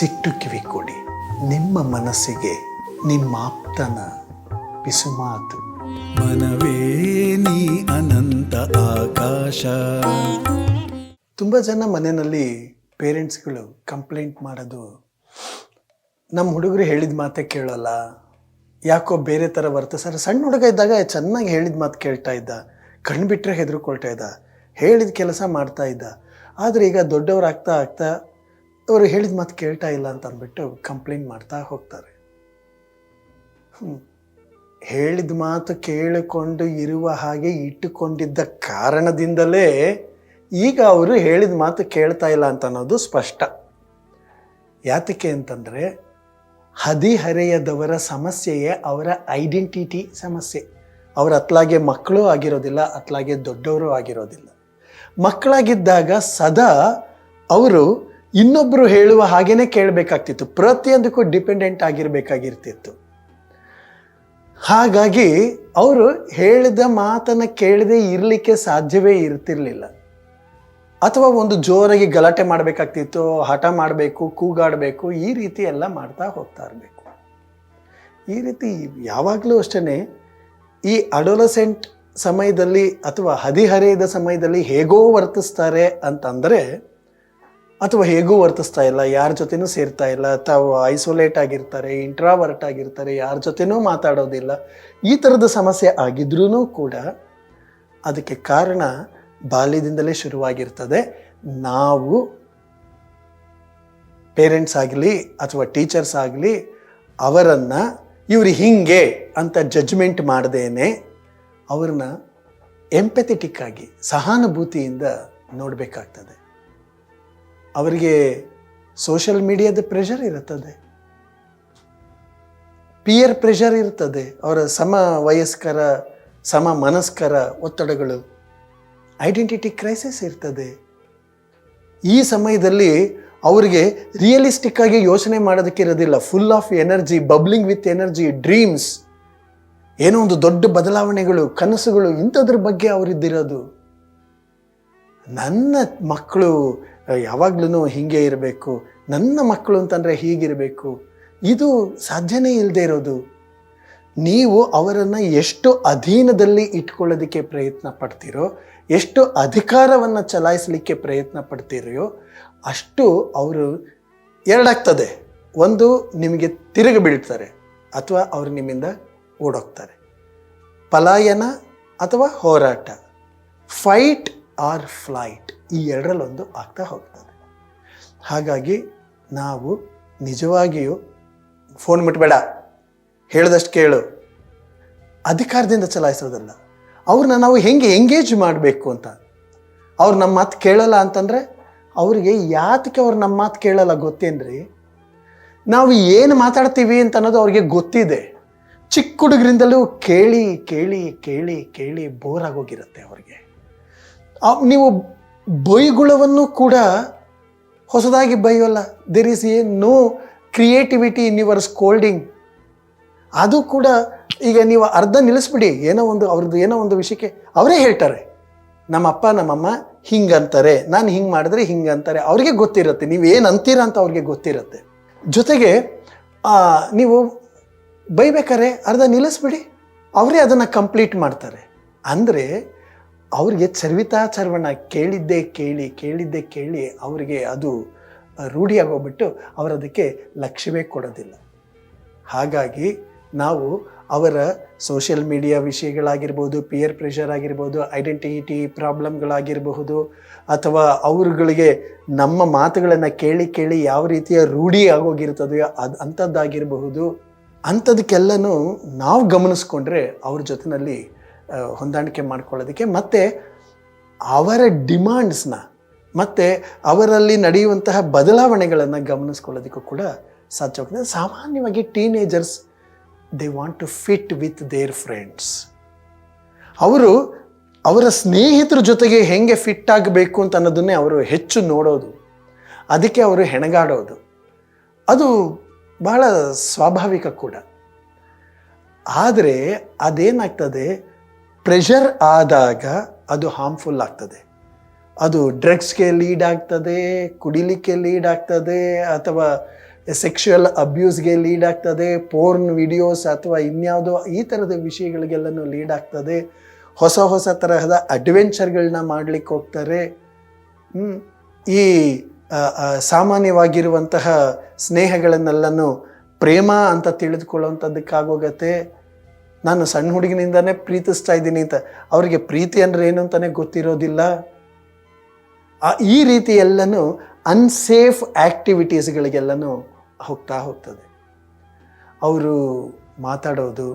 ಮನಸ್ಸಿಟ್ಟು ಕಿವಿ ಕೊಡಿ. ನಿಮ್ಮ ಮನಸ್ಸಿಗೆ ನಿಮ್ಮಾಪ್ತನ ಪಿಸುಮಾತು ಮನವೇ ನೀ ಅನಂತ ಆಕಾಶ. ತುಂಬ ಜನ ಮನೆಯಲ್ಲಿ ಪೇರೆಂಟ್ಸ್ಗಳು ಕಂಪ್ಲೇಂಟ್ ಮಾಡೋದು. ನಮ್ಮ ಹುಡುಗರು ಹೇಳಿದ ಮಾತೇ ಕೇಳಲ್ಲ. ಯಾಕೋ ಬೇರೆ ಥರ ವರ್ತಿಸ್ತಾರೆ ಸಣ್ಣ ಹುಡುಗ ಇದ್ದಾಗ ಚೆನ್ನಾಗಿ ಹೇಳಿದ ಮಾತು ಕೇಳ್ತಾ ಇದ್ದ. ಕಣ್ಣು ಬಿಟ್ಟರೆ ಹೆದರ್ಕೊಳ್ತಾ ಇದ್ದ. ಹೇಳಿದ ಕೆಲಸ ಮಾಡ್ತಾ ಇದ್ದ. ಆದರೆ ಈಗ ದೊಡ್ಡವರಾಗ್ತಾ ಆಗ್ತಾ ಆಗ್ತಾ ಅವರು ಹೇಳಿದ ಮಾತು ಕೇಳ್ತಾ ಇಲ್ಲ ಅಂತ ಅಂದ್ಬಿಟ್ಟು ಕಂಪ್ಲೇಂಟ್ ಮಾಡ್ತಾ ಹೋಗ್ತಾರೆ. ಹೇಳಿದ ಮಾತು ಕೇಳಿಕೊಂಡು ಇರುವ ಹಾಗೆ ಇಟ್ಟುಕೊಂಡಿದ್ದ ಕಾರಣದಿಂದಲೇ ಈಗ ಅವರು ಹೇಳಿದ ಮಾತು ಕೇಳ್ತಾ ಇಲ್ಲ ಅಂತ ಅನ್ನೋದು ಸ್ಪಷ್ಟ. ಯಾತಕ್ಕೆ ಅಂತಂದರೆ ಹದಿಹರೆಯದವರ ಸಮಸ್ಯೆಯೇ ಅವರ ಐಡೆಂಟಿಟಿ ಸಮಸ್ಯೆ. ಅವರ ಅತ್ಲಾಗೆ ಮಕ್ಕಳು ಆಗಿರೋದಿಲ್ಲ, ಅತ್ಲಾಗೆ ದೊಡ್ಡವರು ಆಗಿರೋದಿಲ್ಲ. ಮಕ್ಕಳಾಗಿದ್ದಾಗ ಸದಾ ಅವರು ಇನ್ನೊಬ್ಬರು ಹೇಳುವ ಹಾಗೇನೆ ಕೇಳಬೇಕಾಗ್ತಿತ್ತು. ಪ್ರತಿಯೊಂದಕ್ಕೂ ಡಿಪೆಂಡೆಂಟ್ ಆಗಿರಬೇಕಾಗಿರ್ತಿತ್ತು. ಹಾಗಾಗಿ ಅವರು ಹೇಳಿದ ಮಾತನ್ನು ಕೇಳದೆ ಇರಲಿಕ್ಕೆ ಸಾಧ್ಯವೇ ಇರ್ತಿರ್ಲಿಲ್ಲ. ಅಥವಾ ಒಂದು ಜೋರಾಗಿ ಗಲಾಟೆ ಮಾಡಬೇಕಾಗ್ತಿತ್ತು, ಹಠ ಮಾಡಬೇಕು, ಕೂಗಾಡಬೇಕು, ಈ ರೀತಿ ಎಲ್ಲ ಮಾಡ್ತಾ ಹೋಗ್ತಾ ಇರಬೇಕು. ಈ ರೀತಿ ಯಾವಾಗಲೂ ಅಷ್ಟೇ ಈ ಅಡೋಲಸೆಂಟ್ ಸಮಯದಲ್ಲಿ ಅಥವಾ ಹದಿಹರೆಯದ ಸಮಯದಲ್ಲಿ ಹೇಗೋ ವರ್ತಿಸ್ತಾರೆ ಅಂತಂದರೆ ಅಥವಾ ಹೇಗೂ ವರ್ತಿಸ್ತಾ ಇಲ್ಲ, ಯಾರ ಜೊತೆನೂ ಸೇರ್ತಾ ಇಲ್ಲ, ತಾವು ಐಸೋಲೇಟ್ ಆಗಿರ್ತಾರೆ ಇಂಟ್ರಾವರ್ಟ್ ಆಗಿರ್ತಾರೆ, ಯಾರ ಜೊತೆನೂ ಮಾತಾಡೋದಿಲ್ಲ, ಈ ಥರದ ಸಮಸ್ಯೆ ಆಗಿದ್ರೂ ಕೂಡ ಅದಕ್ಕೆ ಕಾರಣ ಬಾಲ್ಯದಿಂದಲೇ ಶುರುವಾಗಿರ್ತದೆ. ನಾವು ಪೇರೆಂಟ್ಸ್ ಆಗಲಿ ಅಥವಾ ಟೀಚರ್ಸ್ ಆಗಲಿ ಅವರನ್ನು ಇವರು ಹಿಂಗೆ ಅಂತ ಜಡ್ಜ್ಮೆಂಟ್ ಮಾಡದೇನೆ ಅವ್ರನ್ನ ಎಂಪೆಥೆಟಿಕ್ ಆಗಿ, ಸಹಾನುಭೂತಿಯಿಂದ ನೋಡಬೇಕಾಗ್ತದೆ. ಅವರಿಗೆ ಸೋಷಲ್ ಮೀಡಿಯಾದ ಪ್ರೆಷರ್ ಇರುತ್ತದೆ. ಪಿಯರ್ ಪ್ರೆಷರ್ ಇರ್ತದೆ ಅವರ ಸಮ ವಯಸ್ಕರ, ಸಮ ಮನಸ್ಕರ ಒತ್ತಡಗಳು ಐಡೆಂಟಿಟಿ ಕ್ರೈಸಿಸ್ ಇರ್ತದೆ. ಈ ಸಮಯದಲ್ಲಿ ಅವರಿಗೆ ರಿಯಲಿಸ್ಟಿಕ್ ಆಗಿ ಯೋಚನೆ ಮಾಡೋದಕ್ಕೆ ಇರೋದಿಲ್ಲ. Full of energy bubbling with energy dreams ಏನೋ ಒಂದು ದೊಡ್ಡ ಬದಲಾವಣೆಗಳು, ಕನಸುಗಳು ಇಂಥದ್ರ ಬಗ್ಗೆ ಅವರಿದ್ದಿರೋದು. ನನ್ನ ಮಕ್ಕಳು ಯಾವಾಗ್ಲೂ ಹೀಗೆ ಇರಬೇಕು. ನನ್ನ ಮಕ್ಕಳು ಅಂತಂದರೆ ಹೀಗಿರಬೇಕು. ಇದು ಸಾಧ್ಯನೇ ಇಲ್ಲದೆ ಇರೋದು. ನೀವು ಅವರನ್ನು ಎಷ್ಟು ಅಧೀನದಲ್ಲಿ ಇಟ್ಕೊಳ್ಳೋದಕ್ಕೆ ಪ್ರಯತ್ನ ಪಡ್ತೀರೋ, ಎಷ್ಟು ಅಧಿಕಾರವನ್ನು ಚಲಾಯಿಸಲಿಕ್ಕೆ ಪ್ರಯತ್ನ ಪಡ್ತೀರೋ ಅಷ್ಟು ಅವರು ಎರಡಾಗ್ತದೆ. ಒಂದು ನಿಮಗೆ ತಿರುಗಿ ಬೀಳ್ತಾರೆ, ಅಥವಾ ಅವರು ನಿಮ್ಮಿಂದ ಓಡೋಗ್ತಾರೆ. ಪಲಾಯನ ಅಥವಾ ಹೋರಾಟ. ಫೈಟ್ ಆರ್ ಫ್ಲೈಟ್ ಈ ಎರಡರಲ್ಲೊಂದು ಆಗ್ತಾ ಹೋಗ್ತದೆ. ಹಾಗಾಗಿ ನಾವು ನಿಜವಾಗಿಯೂ ಫೋನ್ ಮುಟ್ಬೇಡ, ಹೇಳ್ದಷ್ಟು ಕೇಳು. ಅಧಿಕಾರದಿಂದ ಚಲಾಯಿಸೋದಲ್ಲ. ಅವ್ರನ್ನ ನಾವು ಹೆಂಗೆ ಎಂಗೇಜ್ ಮಾಡಬೇಕು ಅಂತ. ಅವ್ರು ನಮ್ಮ ಮಾತು ಕೇಳಲ್ಲ ಅಂತಂದರೆ ಅವರಿಗೆ ಯಾತಕ್ಕೆ ಅವ್ರು ನಮ್ಮ ಮಾತು ಕೇಳಲ್ಲ ಗೊತ್ತೇನ್ರಿ ನಾವು ಏನು ಮಾತಾಡ್ತೀವಿ ಅಂತ ಅನ್ನೋದು ಅವ್ರಿಗೆ ಗೊತ್ತಿದೆ. ಚಿಕ್ಕ ಹುಡುಗರಿಂದಲೂ ಕೇಳಿ ಕೇಳಿ ಕೇಳಿ ಕೇಳಿ ಬೋರ್ ಆಗೋಗಿರುತ್ತೆ ಅವ್ರಿಗೆ. ಅವ್- ನೀವು ಬೈಗುಳವನ್ನು ಕೂಡ ಹೊಸದಾಗಿ ಬೈಯೋಲ್ಲ. There is a no creativity in your scolding ಅದು ಕೂಡ ಈಗ ನೀವು ಅರ್ಧ ನಿಲ್ಲಿಸ್ಬಿಡಿ. ಏನೋ ಒಂದು ಅವ್ರದ್ದು ಏನೋ ಒಂದು ವಿಷಯಕ್ಕೆ ಅವರೇ ಹೇಳ್ತಾರೆ. ನಮ್ಮಪ್ಪ, ನಮ್ಮಮ್ಮ ಹಿಂಗಂತಾರೆ. ನಾನು ಹಿಂಗೆ ಮಾಡಿದ್ರೆ ಹಿಂಗೆ ಅಂತಾರೆ ಅವ್ರಿಗೆ ಗೊತ್ತಿರುತ್ತೆ. ನೀವು ಏನು ಅಂತೀರ ಅಂತ ಅವ್ರಿಗೆ ಗೊತ್ತಿರುತ್ತೆ. ಜೊತೆಗೆ ನೀವು ಬೈಬೇಕಾರೆ ಅರ್ಧ ನಿಲ್ಲಿಸ್ಬಿಡಿ. ಅವರೇ ಅದನ್ನು ಕಂಪ್ಲೀಟ್ ಮಾಡ್ತಾರೆ. ಅಂದರೆ ಅವ್ರಿಗೆ ಚರ್ವಿತಾ ಚರ್ವಣ ಕೇಳಿದ್ದೇ ಕೇಳಿ ಕೇಳಿದ್ದೇ ಕೇಳಿ ಅವರಿಗೆ ಅದು ರೂಢಿಯಾಗೋಗ್ಬಿಟ್ಟು ಅವರು ಅದಕ್ಕೆ ಲಕ್ಷ್ಯವೇ ಕೊಡೋದಿಲ್ಲ. ಹಾಗಾಗಿ ನಾವು ಅವರ ಸೋಷಿಯಲ್ ಮೀಡಿಯಾ ವಿಷಯಗಳಾಗಿರ್ಬೋದು ಪಿಯರ್ ಪ್ರೆಷರ್ ಆಗಿರ್ಬೋದು ಐಡೆಂಟಿಟಿ ಪ್ರಾಬ್ಲಮ್ಗಳಾಗಿರಬಹುದು ಅಥವಾ ಅವರುಗಳಿಗೆ ನಮ್ಮ ಮಾತುಗಳನ್ನು ಕೇಳಿ ಕೇಳಿ ಯಾವ ರೀತಿಯ ರೂಢಿ ಆಗೋಗಿರ್ತದೆಯೋ ಅದು ಅಂಥದ್ದಾಗಿರಬಹುದು. ಅಂಥದಕ್ಕೆಲ್ಲನೂ ನಾವು ಗಮನಿಸ್ಕೊಂಡ್ರೆ ಅವ್ರ ಜೊತೆಯಲ್ಲಿ ಹೊಂದಾಣಿಕೆ ಮಾಡ್ಕೊಳ್ಳೋದಕ್ಕೆ ಮತ್ತು ಅವರ ಡಿಮಾಂಡ್ಸ್ನ ಮತ್ತು ಅವರಲ್ಲಿ ನಡೆಯುವಂತಹ ಬದಲಾವಣೆಗಳನ್ನು ಗಮನಿಸ್ಕೊಳ್ಳೋದಕ್ಕೂ ಕೂಡ ಸಾಧ್ಯವಾಗ್ತದೆ ಸಾಮಾನ್ಯವಾಗಿ teenagers they want to fit with their friends ಅವರು ಅವರ ಸ್ನೇಹಿತರ ಜೊತೆಗೆ ಹೆಂಗೆ ಫಿಟ್ ಆಗಬೇಕು ಅಂತ ಅನ್ನೋದನ್ನೇ ಅವರು ಹೆಚ್ಚು ನೋಡೋದು. ಅದಕ್ಕೆ ಅವರು ಹೆಣಗಾಡೋದು. ಅದು ಬಹಳ ಸ್ವಾಭಾವಿಕ ಕೂಡ. ಆದರೆ ಅದೇನಾಗ್ತದೆ? ಪ್ರೆಷರ್ ಆದಾಗ ಅದು ಹಾರ್ಮ್ಫುಲ್ ಆಗ್ತದೆ. ಅದು ಡ್ರಗ್ಸ್ಗೆ ಲೀಡ್ ಆಗ್ತದೆ, ಕುಡಿಲಿಕ್ಕೆ ಲೀಡ್ ಆಗ್ತದೆ, ಅಥವಾ ಸೆಕ್ಷುವಲ್ ಅಬ್ಯೂಸ್ಗೆ ಲೀಡ್ ಆಗ್ತದೆ ಪೋರ್ನ್ ವಿಡಿಯೋಸ್ ಅಥವಾ ಇನ್ಯಾವುದೋ ಈ ಥರದ ವಿಷಯಗಳಿಗೆಲ್ಲನೂ ಲೀಡ್ ಆಗ್ತದೆ. ಹೊಸ ಹೊಸ ತರಹದ ಅಡ್ವೆಂಚರ್ಗಳನ್ನ ಮಾಡಲಿಕ್ಕೆ ಹೋಗ್ತಾರೆ. ಈ ಸಾಮಾನ್ಯವಾಗಿರುವಂತಹ ಸ್ನೇಹಗಳನ್ನೆಲ್ಲನೂ ಪ್ರೇಮ ಅಂತ ತಿಳಿದುಕೊಳ್ಳುವಂಥದ್ದಕ್ಕಾಗೋಗತ್ತೆ. ನಾನು ಸಣ್ಣ ಹುಡುಗಿನಿಂದನೇ ಪ್ರೀತಿಸ್ತಾ ಇದ್ದೀನಿ ಅಂತ. ಅವರಿಗೆ ಪ್ರೀತಿ ಅಂದ್ರೆ ಏನು ಅಂತಾನೆ ಗೊತ್ತಿರೋದಿಲ್ಲ. ಈ ರೀತಿ ಎಲ್ಲನೂ ಅನ್ಸೇಫ್ ಆ್ಯಕ್ಟಿವಿಟೀಸ್ಗಳಿಗೆಲ್ಲನೂ ಹೋಗ್ತಾ ಹೋಗ್ತದೆ. ಅವರು ಮಾತಾಡೋದು,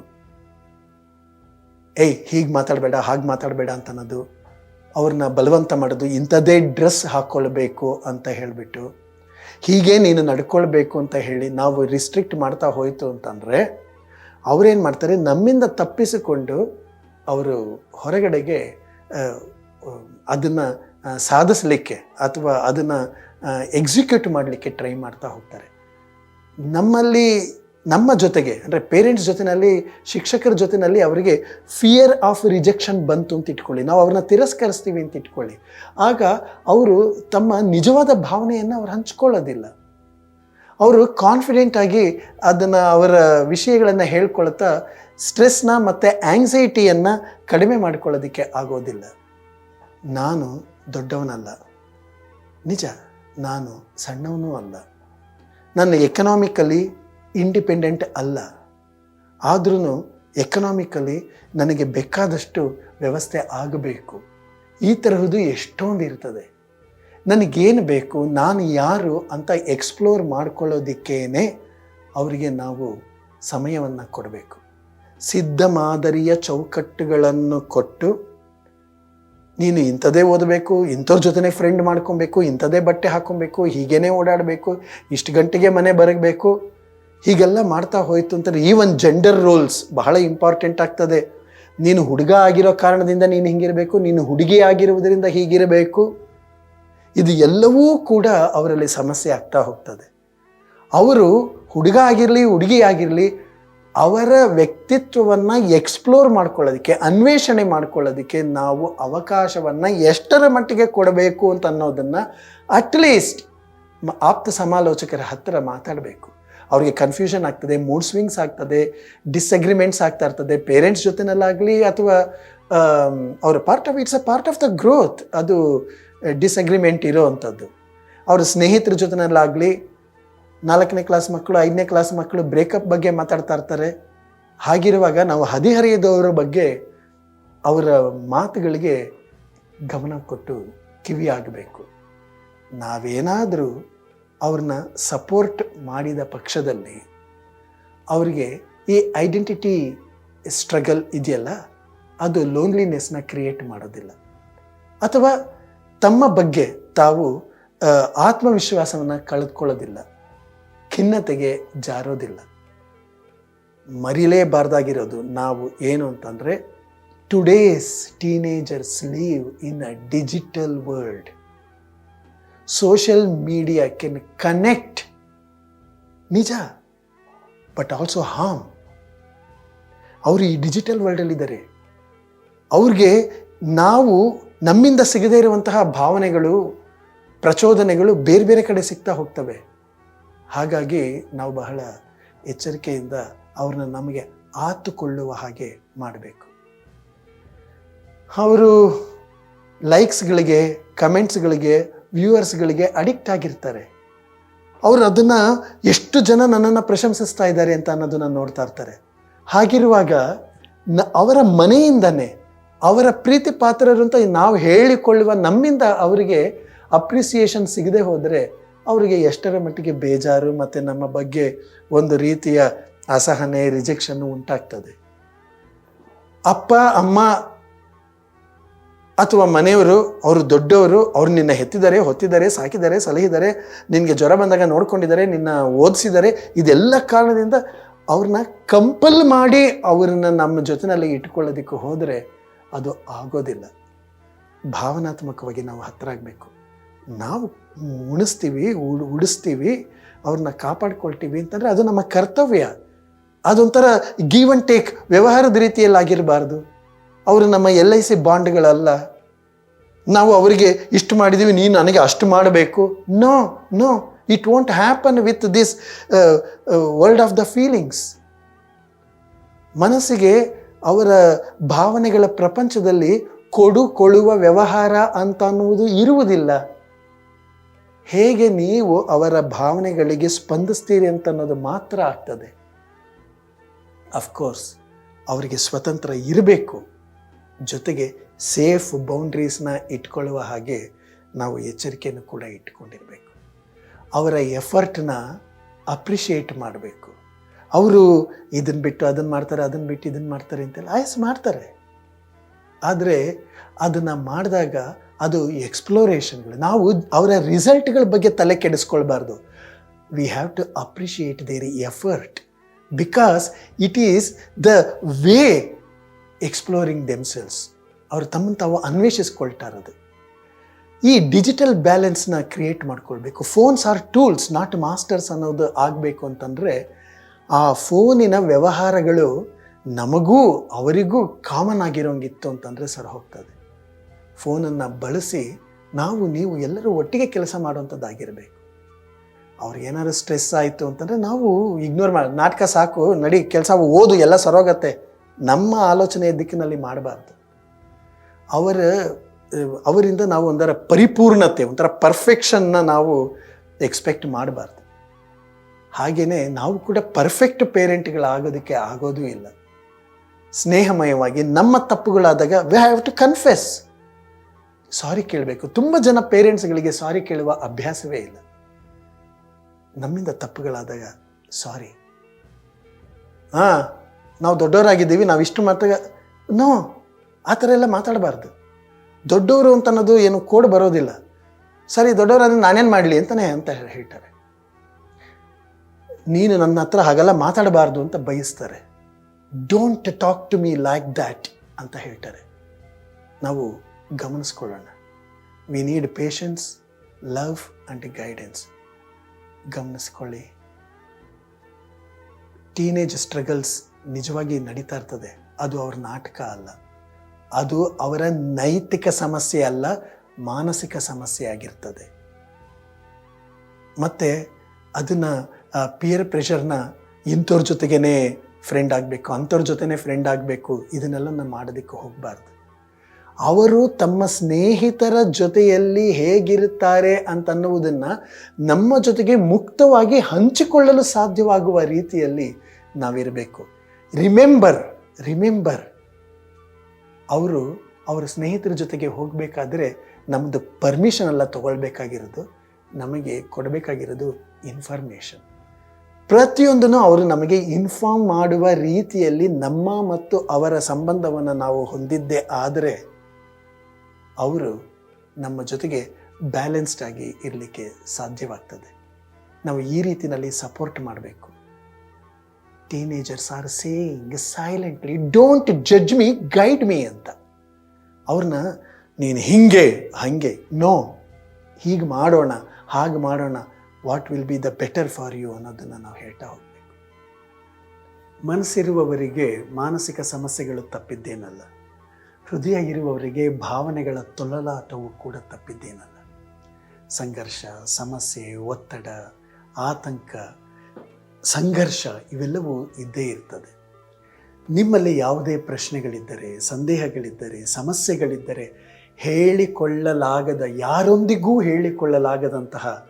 ಏಯ್, ಹೀಗೆ ಮಾತಾಡಬೇಡ, ಹಾಗೆ ಮಾತಾಡಬೇಡ ಅಂತ ಅನ್ನೋದು ಅವ್ರನ್ನ ಬಲವಂತ ಮಾಡೋದು, ಇಂಥದ್ದೇ ಡ್ರೆಸ್ ಹಾಕ್ಕೊಳ್ಬೇಕು ಅಂತ ಹೇಳಿಬಿಟ್ಟು, ಹೀಗೆ ನೀನು ನಡ್ಕೊಳ್ಬೇಕು ಅಂತ ಹೇಳಿ ನಾವು ರಿಸ್ಟ್ರಿಕ್ಟ್ ಮಾಡ್ತಾ ಹೋಯಿತು ಅಂತಂದರೆ ಅವರೇನು ಮಾಡ್ತಾರೆ? ನಮ್ಮಿಂದ ತಪ್ಪಿಸಿಕೊಂಡು ಅವರು ಹೊರಗಡೆಗೆ ಅದನ್ನು ಸಾಧಿಸಲಿಕ್ಕೆ ಅಥವಾ ಅದನ್ನು ಎಕ್ಸಿಕ್ಯೂಟ್ ಮಾಡಲಿಕ್ಕೆ ಟ್ರೈ ಮಾಡ್ತಾ ಹೋಗ್ತಾರೆ. ನಮ್ಮಲ್ಲಿ, ನಮ್ಮ ಜೊತೆಗೆ, ಅಂದರೆ ಪೇರೆಂಟ್ಸ್ ಜೊತೆಯಲ್ಲಿ ಶಿಕ್ಷಕರ ಜೊತೆಯಲ್ಲಿ ಅವರಿಗೆ ಫಿಯರ್ ಆಫ್ ರಿಜೆಕ್ಷನ್ ಬಂತು ಅಂತ ಇಟ್ಕೊಳ್ಳಿ. ನಾವು ಅವ್ರನ್ನ ತಿರಸ್ಕರಿಸ್ತೀವಿ ಅಂತ ಇಟ್ಕೊಳ್ಳಿ. ಆಗ ಅವರು ತಮ್ಮ ನಿಜವಾದ ಭಾವನೆಯನ್ನು ಅವ್ರು ಹಂಚ್ಕೊಳ್ಳೋದಿಲ್ಲ. ಅವರು ಕಾನ್ಫಿಡೆಂಟ್ ಆಗಿ ಅದನ್ನು ಅವರ ವಿಷಯಗಳನ್ನು ಹೇಳ್ಕೊಳ್ತಾ ಸ್ಟ್ರೆಸ್ನ ಮತ್ತು ಆ್ಯಂಗ್ಸೈಟಿಯನ್ನು ಕಡಿಮೆ ಮಾಡಿಕೊಳ್ಳೋದಕ್ಕೆ ಆಗೋದಿಲ್ಲ. ನಾನು ದೊಡ್ಡವನಲ್ಲ. ನಿಜ, ನಾನು ಸಣ್ಣವನೂ ಅಲ್ಲ. ನನ್ನ ಎಕನಾಮಿಕಲಿ ಇಂಡಿಪೆಂಡೆಂಟ್ ಅಲ್ಲ. ಆದ್ರೂ ಎಕನಾಮಿಕಲಿ ನನಗೆ ಬೇಕಾದಷ್ಟು ವ್ಯವಸ್ಥೆ ಆಗಬೇಕು. ಈ ತರಹದ್ದು ಎಷ್ಟೊಂದು ಇರ್ತದೆ. ನನಗೇನು ಬೇಕು, ನಾನು ಯಾರು ಅಂತ ಎಕ್ಸ್ಪ್ಲೋರ್ ಮಾಡ್ಕೊಳ್ಳೋದಿಕ್ಕೇನೆ ಅವರಿಗೆ ನಾವು ಸಮಯವನ್ನು ಕೊಡಬೇಕು. ಸಿದ್ಧ ಮಾದರಿಯ ಚೌಕಟ್ಟುಗಳನ್ನು ಕೊಟ್ಟು ನೀನು ಇಂಥದೇ ಓದಬೇಕು, ಇಂಥವ್ರ ಜೊತೆನೇ ಫ್ರೆಂಡ್ ಮಾಡ್ಕೊಬೇಕು ಇಂಥದೇ ಬಟ್ಟೆ ಹಾಕ್ಕೊಬೇಕು ಹೀಗೇನೆ ಓಡಾಡಬೇಕು, ಇಷ್ಟು ಗಂಟೆಗೆ ಮನೆ ಬರಬೇಕು ಹೀಗೆಲ್ಲ ಮಾಡ್ತಾ ಹೋಯಿತು ಅಂತಂದರೆ ಈ ಈವನ್ ಜೆಂಡರ್ ರೋಲ್ಸ್ ಬಹಳ ಇಂಪಾರ್ಟೆಂಟ್ ಆಗ್ತದೆ. ನೀನು ಹುಡುಗ ಆಗಿರೋ ಕಾರಣದಿಂದ ನೀನು ಹಿಂಗಿರಬೇಕು, ನೀನು ಹುಡುಗಿ ಆಗಿರುವುದರಿಂದ ಹೀಗಿರಬೇಕು. ಇದು ಎಲ್ಲವೂ ಕೂಡ ಅವರಲ್ಲಿ ಸಮಸ್ಯೆ ಆಗ್ತಾ ಹೋಗ್ತದೆ. ಅವರು ಹುಡುಗ ಆಗಿರಲಿ ಹುಡುಗಿ ಆಗಿರಲಿ ಅವರ ವ್ಯಕ್ತಿತ್ವವನ್ನು ಎಕ್ಸ್ಪ್ಲೋರ್ ಮಾಡ್ಕೊಳ್ಳೋದಕ್ಕೆ, ಅನ್ವೇಷಣೆ ಮಾಡ್ಕೊಳ್ಳೋದಕ್ಕೆ ನಾವು ಅವಕಾಶವನ್ನು ಎಷ್ಟರ ಮಟ್ಟಿಗೆ ಕೊಡಬೇಕು ಅಂತ ಅನ್ನೋದನ್ನು ಅಟ್ಲೀಸ್ಟ್ ಆಪ್ತ ಸಮಾಲೋಚಕರ ಹತ್ತಿರ ಮಾತಾಡಬೇಕು. ಅವ್ರಿಗೆ ಕನ್ಫ್ಯೂಷನ್ ಆಗ್ತದೆ ಮೂಡ್ ಸ್ವಿಂಗ್ಸ್ ಆಗ್ತದೆ ಡಿಸ್ಅಗ್ರಿಮೆಂಟ್ಸ್ ಆಗ್ತಾ ಇರ್ತದೆ. ಪೇರೆಂಟ್ಸ್ ಜೊತೆನಲ್ಲಾಗಲಿ ಅಥವಾ ಅವರ part of it's a part of the growth ಅದು ಡಿಸ್ಅಗ್ರಿಮೆಂಟ್ ಇರೋವಂಥದ್ದು. ಅವ್ರ ಸ್ನೇಹಿತರ ಜೊತೆನಲ್ಲಾಗಲಿ ನಾಲ್ಕನೇ ಕ್ಲಾಸ್ ಮಕ್ಕಳು ಐದನೇ ಕ್ಲಾಸ್ ಮಕ್ಕಳು ಬ್ರೇಕಪ್ ಬಗ್ಗೆ ಮಾತಾಡ್ತಾ ಇರ್ತಾರೆ. ಹಾಗಿರುವಾಗ ನಾವು ಹದಿಹರಿಯದವರ ಬಗ್ಗೆ ಅವರ ಮಾತುಗಳಿಗೆ ಗಮನ ಕೊಟ್ಟು ಕಿವಿಯಾಗಬೇಕು ನಾವೇನಾದರೂ ಅವ್ರನ್ನ ಸಪೋರ್ಟ್ ಮಾಡಿದ ಪಕ್ಷದಲ್ಲಿ ಅವರಿಗೆ ಈ ಐಡೆಂಟಿಟಿ ಸ್ಟ್ರಗಲ್ ಇದೆಯಲ್ಲ, ಅದು ಲೋನ್ಲಿನೆಸ್ನ ಕ್ರಿಯೇಟ್ ಮಾಡೋದಿಲ್ಲ. ಅಥವಾ ತಮ್ಮ ಬಗ್ಗೆ ತಾವು ಆತ್ಮವಿಶ್ವಾಸವನ್ನು ಕಳೆದುಕೊಳ್ಳೋದಿಲ್ಲ. ಖಿನ್ನತೆಗೆ ಜಾರೋದಿಲ್ಲ. ಮರಿಲೇಬಾರ್ದಾಗಿರೋದು ನಾವು ಏನು ಅಂತಂದರೆ today's teenagers live in a digital world social media can connect ನಿಜ ಬಟ್ ಆಲ್ಸೋ ಹಾಮ್ ಅವರು ಈ ಡಿಜಿಟಲ್ ವರ್ಲ್ಡಲ್ಲಿದ್ದಾರೆ ಅವ್ರಿಗೆ ನಾವು ನಮ್ಮಿಂದ ಸಿಗದೇ ಇರುವಂತಹ ಭಾವನೆಗಳು, ಪ್ರಚೋದನೆಗಳು ಬೇರೆ ಬೇರೆ ಕಡೆ ಸಿಗ್ತಾ ಹೋಗ್ತವೆ. ಹಾಗಾಗಿ ನಾವು ಬಹಳ ಎಚ್ಚರಿಕೆಯಿಂದ ಅವ್ರನ್ನ ನಮಗೆ ಆತುಕೊಳ್ಳುವ ಹಾಗೆ ಮಾಡಬೇಕು. ಅವರು ಲೈಕ್ಸ್ಗಳಿಗೆ, ಕಮೆಂಟ್ಸ್ಗಳಿಗೆ, ವ್ಯೂವರ್ಸ್ಗಳಿಗೆ ಅಡಿಕ್ಟ್ ಆಗಿರ್ತಾರೆ. ಅವರು ಅದನ್ನು ಎಷ್ಟು ಜನ ನನ್ನನ್ನು ಪ್ರಶಂಸಿಸ್ತಾ ಇದ್ದಾರೆ ಅಂತ ಅನ್ನೋದನ್ನು ನೋಡ್ತಾ ಇರ್ತಾರೆ. ಹಾಗಿರುವಾಗ ನ ಅವರ ಮನೆಯಿಂದನೇ ಅವರ ಪ್ರೀತಿ ಪಾತ್ರರು ಅಂತ ನಾವು ಹೇಳಿಕೊಳ್ಳುವ ನಮ್ಮಿಂದ ಅವರಿಗೆ ಅಪ್ರಿಸಿಯೇಷನ್ ಸಿಗದೆ ಹೋದರೆ ಅವರಿಗೆ ಎಷ್ಟರ ಮಟ್ಟಿಗೆ ಬೇಜಾರು ಮತ್ತು ನಮ್ಮ ಬಗ್ಗೆ ಒಂದು ರೀತಿಯ ಅಸಹನೆ ರಿಜೆಕ್ಷನ್ನು ಉಂಟಾಗ್ತದೆ. ಅಪ್ಪ, ಅಮ್ಮ ಅಥವಾ ಮನೆಯವರು, ಅವರು ದೊಡ್ಡವರು, ಅವ್ರು ನಿನ್ನ ಹೆತ್ತಿದ್ದಾರೆ ಹೊತ್ತಿದ್ದಾರೆ ಸಾಕಿದ್ದಾರೆ ಸಲಹಿದ್ದಾರೆ ನಿನಗೆ ಜ್ವರ ಬಂದಾಗ ನೋಡ್ಕೊಂಡಿದ್ದಾರೆ ನಿನ್ನ ಓದಿಸಿದ್ದಾರೆ ಇದೆಲ್ಲ ಕಾರಣದಿಂದ ಅವ್ರನ್ನ ಕಂಪಲ್ ಮಾಡಿ ಅವ್ರನ್ನ ನಮ್ಮ ಜೊತೆನಲ್ಲಿ ಇಟ್ಕೊಳ್ಳೋದಕ್ಕೆ ಹೋದರೆ ಅದು ಆಗೋದಿಲ್ಲ. ಭಾವನಾತ್ಮಕವಾಗಿ ನಾವು ಹತ್ತಿರ ಆಗಬೇಕು ನಾವು ಉಣಿಸ್ತೀವಿ ಉಡು ಉಡಿಸ್ತೀವಿ ಅವ್ರನ್ನ ಕಾಪಾಡ್ಕೊಳ್ತೀವಿ ಅಂತಂದರೆ ಅದು ನಮ್ಮ ಕರ್ತವ್ಯ. ಅದೊಂಥರ ಗೀವ್ ಅಂಡ್ ಟೇಕ್ ವ್ಯವಹಾರದ ರೀತಿಯಲ್ಲಿ ಆಗಿರಬಾರ್ದು. ಅವರು ನಮ್ಮ ಎಲ್ ಐ ಸಿ ಬಾಂಡ್ಗಳಲ್ಲ. ನಾವು ಅವರಿಗೆ ಇಷ್ಟು ಮಾಡಿದ್ದೀವಿ ನೀನು ನನಗೆ ಅಷ್ಟು ಮಾಡಬೇಕು. No no it want happen with this world of the feelings ಮನಸ್ಸಿಗೆ ಅವರ ಭಾವನೆಗಳ ಪ್ರಪಂಚದಲ್ಲಿ ಕೊಡುಕೊಳ್ಳುವ ವ್ಯವಹಾರ ಅಂತ ಅನ್ನುವುದು ಇರುವುದಿಲ್ಲ. ಹೇಗೆ ನೀವು ಅವರ ಭಾವನೆಗಳಿಗೆ ಸ್ಪಂದಿಸ್ತೀರಿ ಅಂತ ಅನ್ನೋದು ಮಾತ್ರ ಆಗ್ತದೆ. ಅಫ್ಕೋರ್ಸ್ ಅವರಿಗೆ ಸ್ವತಂತ್ರ ಇರಬೇಕು. ಜೊತೆಗೆ ಸೇಫ್ ಬೌಂಡ್ರೀಸ್ನ ಇಟ್ಕೊಳ್ಳುವ ಹಾಗೆ ನಾವು ಎಚ್ಚರಿಕೆಯನ್ನು ಕೂಡ ಇಟ್ಕೊಂಡಿರಬೇಕು. ಅವರ ಎಫರ್ಟ್ನ ಅಪ್ರಿಷಿಯೇಟ್ ಮಾಡಬೇಕು. ಅವರು ಇದನ್ನು ಬಿಟ್ಟು ಅದನ್ನು ಮಾಡ್ತಾರೆ ಅದನ್ನು ಬಿಟ್ಟು ಇದನ್ನು ಮಾಡ್ತಾರೆ ಅಂತೆಲ್ಲ ಆಯಸ್ ಮಾಡ್ತಾರೆ. ಆದರೆ ಅದನ್ನು ಮಾಡಿದಾಗ ಅದು ಎಕ್ಸ್ಪ್ಲೋರೇಷನ್ಗಳು ನಾವು ಅವರ ರಿಸಲ್ಟ್ಗಳ ಬಗ್ಗೆ ತಲೆ ಕೆಡಿಸ್ಕೊಳ್ಬಾರ್ದು. We have to appreciate their effort because it is the way exploring themselves ಅವರು ತಮ್ಮನ್ನು ತಾವು ಅನ್ವೇಷಿಸ್ಕೊಳ್ತಾರದು ಈ ಡಿಜಿಟಲ್ ಬ್ಯಾಲೆನ್ಸ್ನ ಕ್ರಿಯೇಟ್ ಮಾಡ್ಕೊಳ್ಬೇಕು. Phones are tools not masters ಅನ್ನೋದು ಆಗಬೇಕು ಅಂತಂದರೆ ಆ ಫೋನಿನ ವ್ಯವಹಾರಗಳು ನಮಗೂ ಅವರಿಗೂ ಕಾಮನ್ ಆಗಿರೋಂಗಿತ್ತು ಅಂತಂದರೆ ಸರ್ ಹೋಗ್ತದೆ. ಫೋನನ್ನು ಬಳಸಿ ನಾವು, ನೀವು ಎಲ್ಲರೂ ಒಟ್ಟಿಗೆ ಕೆಲಸ ಮಾಡುವಂಥದ್ದಾಗಿರಬೇಕು. ಅವ್ರಿಗೆ ಏನಾದ್ರು ಸ್ಟ್ರೆಸ್ ಆಯಿತು ಅಂತಂದರೆ ನಾವು ಇಗ್ನೋರ್ ಮಾಡಿ, ನಾಟಕ ಸಾಕು, ನಡಿ, ಕೆಲಸ ಓದು, ಎಲ್ಲ ಸರೋಗತ್ತೆ. ನಮ್ಮ ಆಲೋಚನೆಯ ದಿಕ್ಕಿನಲ್ಲಿ ಮಾಡಬಾರ್ದು. ಅವರ, ಅವರಿಂದ ನಾವು ಒಂಥರ ಪರಿಪೂರ್ಣತೆ, ಒಂಥರ ಪರ್ಫೆಕ್ಷನ್ನ ನಾವು ಎಕ್ಸ್ಪೆಕ್ಟ್ ಮಾಡಬಾರ್ದು. ಹಾಗೆಯೇ ನಾವು ಕೂಡ ಪರ್ಫೆಕ್ಟ್ ಪೇರೆಂಟ್ಗಳಾಗೋದಕ್ಕೆ ಆಗೋದೂ ಇಲ್ಲ. ಸ್ನೇಹಮಯವಾಗಿ ನಮ್ಮ ತಪ್ಪುಗಳಾದಾಗ we have to confess sorry ಕೇಳಬೇಕು. ತುಂಬ ಜನ ಪೇರೆಂಟ್ಸ್ಗಳಿಗೆ ಸಾರಿ ಕೇಳುವ ಅಭ್ಯಾಸವೇ ಇಲ್ಲ. ನಮ್ಮಿಂದ ತಪ್ಪುಗಳಾದಾಗ ಸಾರಿ ಹಾಂ ನಾವು ದೊಡ್ಡವರಾಗಿದ್ದೀವಿ, ನಾವು ಇಷ್ಟು ಮಾತಾಗ ನೋ ಆ ಥರ ಎಲ್ಲ ಮಾತಾಡಬಾರ್ದು. ದೊಡ್ಡವರು ಅಂತ ಅನ್ನೋದು ಏನು ಕೋಡ್ ಬರೋದಿಲ್ಲ. ಸರಿ, ದೊಡ್ಡವರಾದ್ರೆ ನಾನೇನು ಮಾಡಲಿ ಅಂತಲೇ ಅಂತ ಹೇಳ್ತಾರೆ. ನೀನು ನನ್ನ ಹತ್ರ ಹಾಗೆಲ್ಲ ಮಾತಾಡಬಾರ್ದು ಅಂತ ಬಯಸ್ತಾರೆ. Don't talk to me like that ಅಂತ ಹೇಳ್ತಾರೆ. ನಾವು ಗಮನಿಸ್ಕೊಳ್ಳೋಣ. We need patience love and guidance ಗಮನಿಸ್ಕೊಳ್ಳಿ. Teenage struggles ನಿಜವಾಗಿ ನಡೀತಾ ಇರ್ತದೆ. ಅದು ಅವ್ರ ನಾಟಕ ಅಲ್ಲ. ಅದು ಅವರ ನೈತಿಕ ಸಮಸ್ಯೆ ಅಲ್ಲ, ಮಾನಸಿಕ ಸಮಸ್ಯೆ ಆಗಿರ್ತದೆ. ಮತ್ತು ಅದನ್ನು ಪಿಯರ್ ಪ್ರೆಷರ್ನ ಇಂಥವ್ರ ಜೊತೆಗೇ ಫ್ರೆಂಡ್ ಆಗಬೇಕು ಅಂಥವ್ರ ಜೊತೆನೇ ಫ್ರೆಂಡ್ ಆಗಬೇಕು ಇದನ್ನೆಲ್ಲ ನಾವು ಮಾಡೋದಕ್ಕೆ ಹೋಗಬಾರ್ದು. ಅವರು ತಮ್ಮ ಸ್ನೇಹಿತರ ಜೊತೆಯಲ್ಲಿ ಹೇಗಿರುತ್ತಾರೆ ಅಂತನ್ನುವುದನ್ನು ನಮ್ಮ ಜೊತೆಗೆ ಮುಕ್ತವಾಗಿ ಹಂಚಿಕೊಳ್ಳಲು ಸಾಧ್ಯವಾಗುವ ರೀತಿಯಲ್ಲಿ ನಾವಿರಬೇಕು. ರಿಮೆಂಬರ್ ರಿಮೆಂಬರ್ ಅವರು ಅವರ ಸ್ನೇಹಿತರ ಜೊತೆಗೆ ಹೋಗಬೇಕಾದ್ರೆ ನಮ್ಮದು ಪರ್ಮಿಷನ್ ಎಲ್ಲ ತಗೊಳ್ಬೇಕಾಗಿರೋದು, ನಮಗೆ ಕೊಡಬೇಕಾಗಿರೋದು ಇನ್ಫಾರ್ಮೇಷನ್ ಪ್ರತಿಯೊಂದನ್ನು ಅವರು ನಮಗೆ ಇನ್ಫಾರ್ಮ್ ಮಾಡುವ ರೀತಿಯಲ್ಲಿ ನಮ್ಮ ಮತ್ತು ಅವರ ಸಂಬಂಧವನ್ನು ನಾವು ಹೊಂದಿದ್ದೇ ಆದರೆ ಅವರು ನಮ್ಮ ಜೊತೆಗೆ ಬ್ಯಾಲೆನ್ಸ್ಡ್ ಆಗಿ ಇರಲಿಕ್ಕೆ ಸಾಧ್ಯವಾಗ್ತದೆ. ನಾವು ಈ ರೀತಿಯಲ್ಲಿ ಸಪೋರ್ಟ್ ಮಾಡಬೇಕು. Teenagers are saying silently don't judge me guide me ಅಂತ. ಅವ್ರನ್ನ, ನೀನು ಹಿಂಗೆ, ಹಾಗೆ ನೋ ಹೀಗೆ ಮಾಡೋಣ, ಹಾಗೆ ಮಾಡೋಣ what will be the better for you ಅನ್ನೋದನ್ನು ನಾವು ಹೇಳ್ತಾ ಹೋಗಬೇಕು. ಮನಸ್ಸಿರುವವರಿಗೆ ಮಾನಸಿಕ ಸಮಸ್ಯೆಗಳು ತಪ್ಪಿದ್ದೇನಲ್ಲ. ಹೃದಯ ಇರುವವರಿಗೆ ಭಾವನೆಗಳ ತೊಲಲಾಟವು ಕೂಡ ತಪ್ಪಿದ್ದೇನಲ್ಲ. ಸಂಘರ್ಷ, ಸಮಸ್ಯೆ, ಒತ್ತಡ, ಆತಂಕ, ಸಂಘರ್ಷ ಇವೆಲ್ಲವೂ ಇದ್ದೇ ಇರ್ತದೆ. ನಿಮ್ಮಲ್ಲಿ ಯಾವುದೇ ಪ್ರಶ್ನೆಗಳಿದ್ದರೆ, ಸಂದೇಹಗಳಿದ್ದರೆ, ಸಮಸ್ಯೆಗಳಿದ್ದರೆ ಹೇಳಿಕೊಳ್ಳಲಾಗದ, ಯಾರೊಂದಿಗೂ ಹೇಳಿಕೊಳ್ಳಲಾಗದಂತಹ